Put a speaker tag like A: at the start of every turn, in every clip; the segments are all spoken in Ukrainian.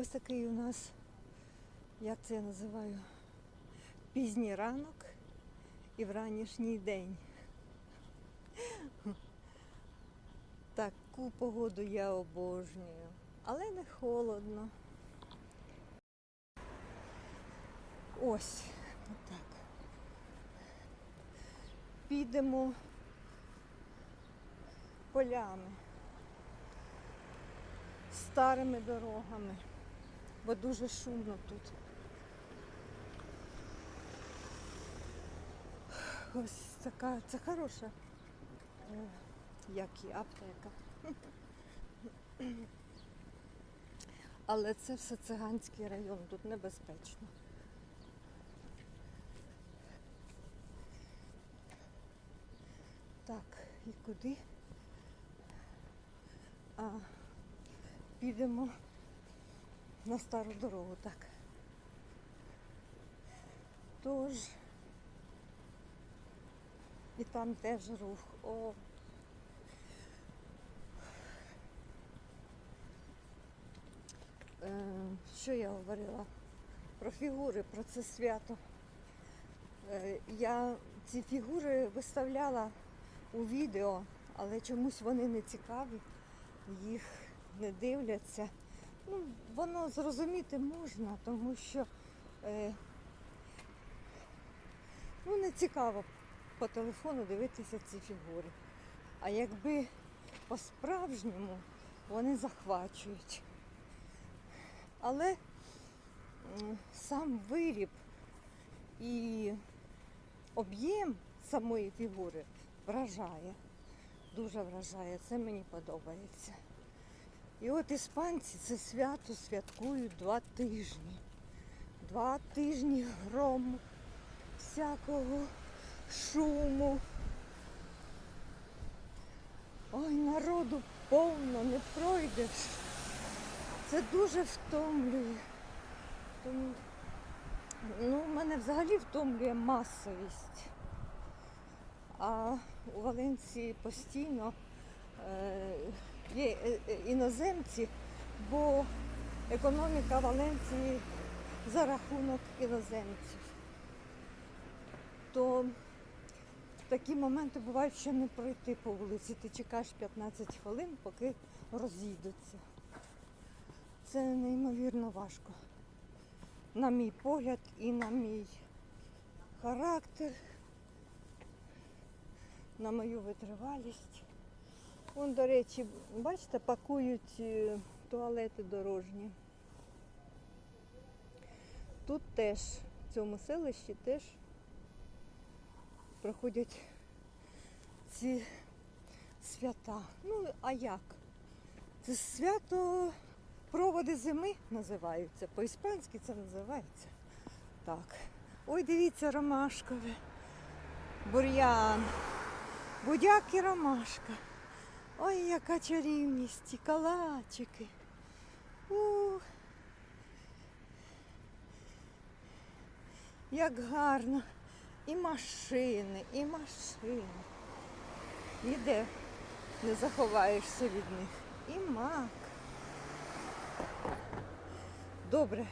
A: Ось такий у нас, як це я називаю, пізній ранок і вранішній день. Таку погоду я обожнюю, але не холодно. Ось отак. Підемо полями, старими дорогами, бо дуже шумно тут. Ось така, це хороша, е, як і аптека. Але це все циганський район, тут небезпечно. Так, і куди? А, підемо на стару дорогу, так. Тож і там теж рух. О. Е, що я говорила? Про фігури, про це свято. Е, я ці фігури виставляла у відео, але чомусь вони не цікаві, їх не дивляться. Ну, воно зрозуміти можна, тому що е, ну, не цікаво по телефону дивитися ці фігури. А якби по-справжньому вони захвачують. Але сам виріб і об'єм самої фігури вражає. Дуже вражає. Це мені подобається. І от іспанці це свято святкують два тижні. Два тижні грому, всякого шуму. Ой, народу повно, не пройдеш. Це дуже втомлює. Тому, ну, мене взагалі втомлює масовість. А у Валенції постійно е, є е, е, іноземці, бо економіка Валенції за рахунок іноземців. То такі моменти бувають, що не пройти по вулиці. Ти чекаєш 15 хвилин, поки розійдуться. Це неймовірно важко. На мій погляд і на мій характер, на мою витривалість. Вон, до речі, бачите, пакують е, туалети дорожні. Тут теж, в цьому селищі теж проходять ці свята. Ну, а як? Це свято проводи зими називаються. По-іспанськи це називається. Так. Ой, дивіться, ромашкове. Бур'ян. Будяк і ромашка. Ой, яка чарівність, і калачики. Ух. Як гарно. І машини, і машини. Ніде не заховаєшся від них. І мак. Добре,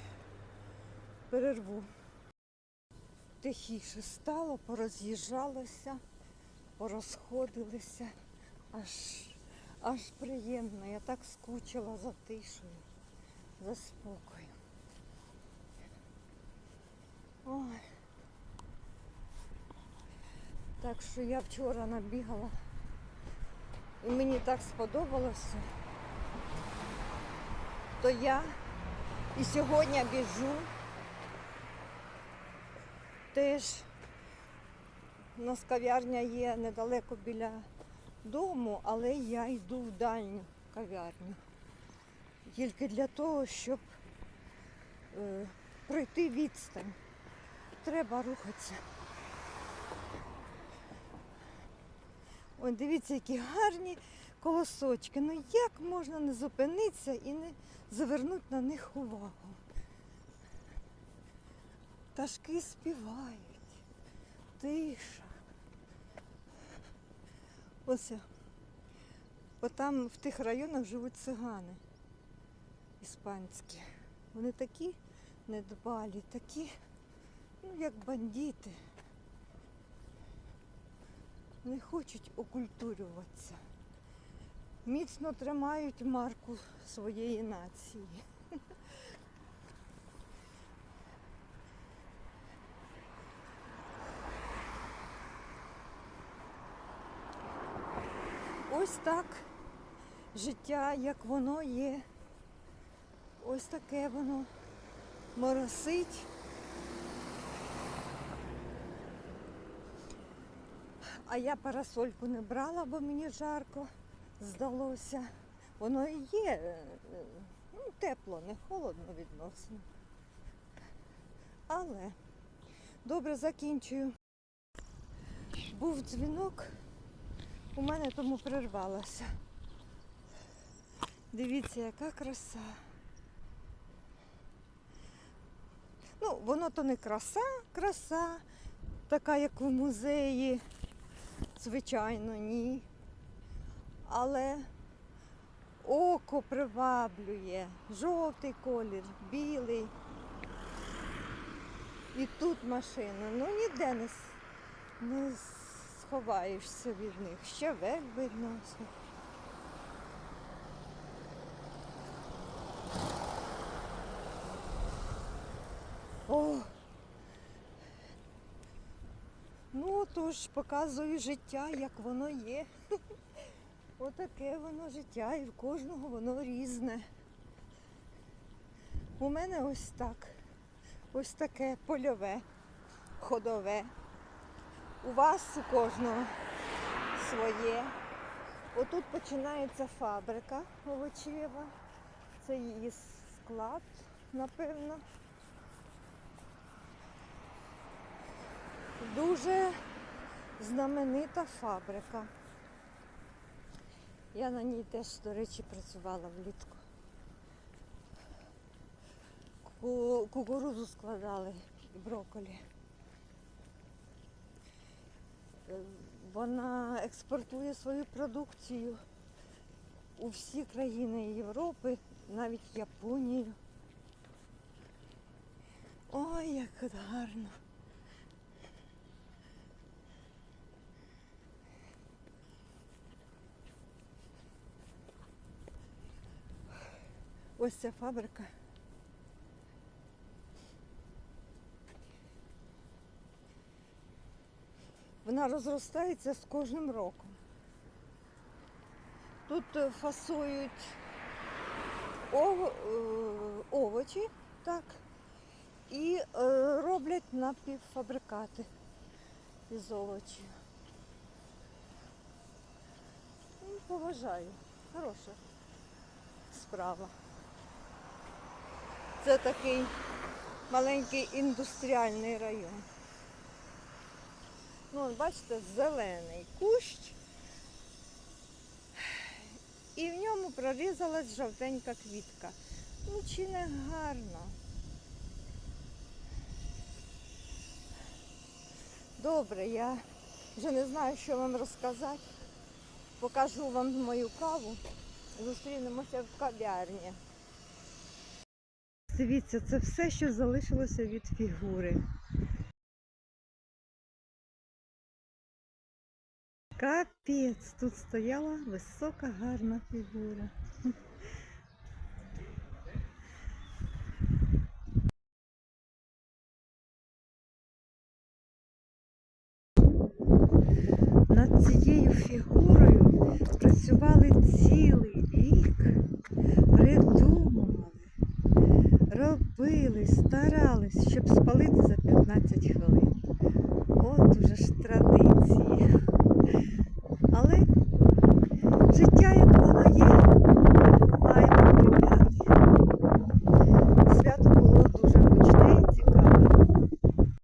A: перерву. Тихіше стало, пороз'їжджалося, порозходилися. Аж, аж приємно. Я так скучила за тишею, за спокоєм. Ой. Так що я вчора набігала. І мені так сподобалося. То я і сьогодні біжу. Теж у нас кав'ярня є недалеко біля дому, але я йду в дальню кав'ярню. Тільки для того, щоб е, пройти відстань. Треба рухатися. Ой, дивіться, які гарні колосочки. Ну як можна не зупинитися і не завернути на них увагу? Пташки співають, тиша. Ось. Бо там в тих районах живуть цигани іспанські. Вони такі недбалі, такі, ну, як бандити. Не хочуть окультурюватися. Міцно тримають марку своєї нації. Ось так життя, як воно є. Ось таке воно моросить. А я парасольку не брала, бо мені жарко здалося. Воно і є е, ну, тепло, не холодно відносно. Але добре закінчую. Був дзвінок, у мене тому прервалося. Дивіться, яка краса. Ну, воно то не краса, краса, така, як в музеї. Звичайно, ні. Але око приваблює, жовтий колір, білий. І тут машина. Ну ніде не, не сховаєшся від них. Ще верх видно. О! Ну, тож показую життя, як воно є. Отаке воно життя, і в кожного воно різне. У мене ось так. Ось таке польове, ходове. У вас у кожного своє. Отут починається фабрика овочева. Це її склад, напевно. Дуже знаменита фабрика. Я на ній теж, до речі, працювала влітку. Кукурузу складали і брокколі. Е, Вона експортує свою продукцію у всі країни Європи, навіть Японію. Ой, як гарно. Ось ця фабрика. Вона розростається з кожним роком. Тут е, фасують ов- е, овочі, так, і е, роблять напівфабрикати із овочів. Ну, Поважаю. Хороша справа. Це такий маленький індустріальний район. Ну, бачите, зелений кущ. І в ньому прорізалась жовтенька квітка. Ну, чи не гарно? Добре, я вже не знаю, що вам розказати. Покажу вам мою каву. Зустрінемося в кав'ярні. Дивіться, це все, що залишилося від фігури. Капець, тут стояла висока гарна фігура. Над цією фігурою працювали цілий рік, придумували, робили, старались, щоб спалити за 15 хвилин.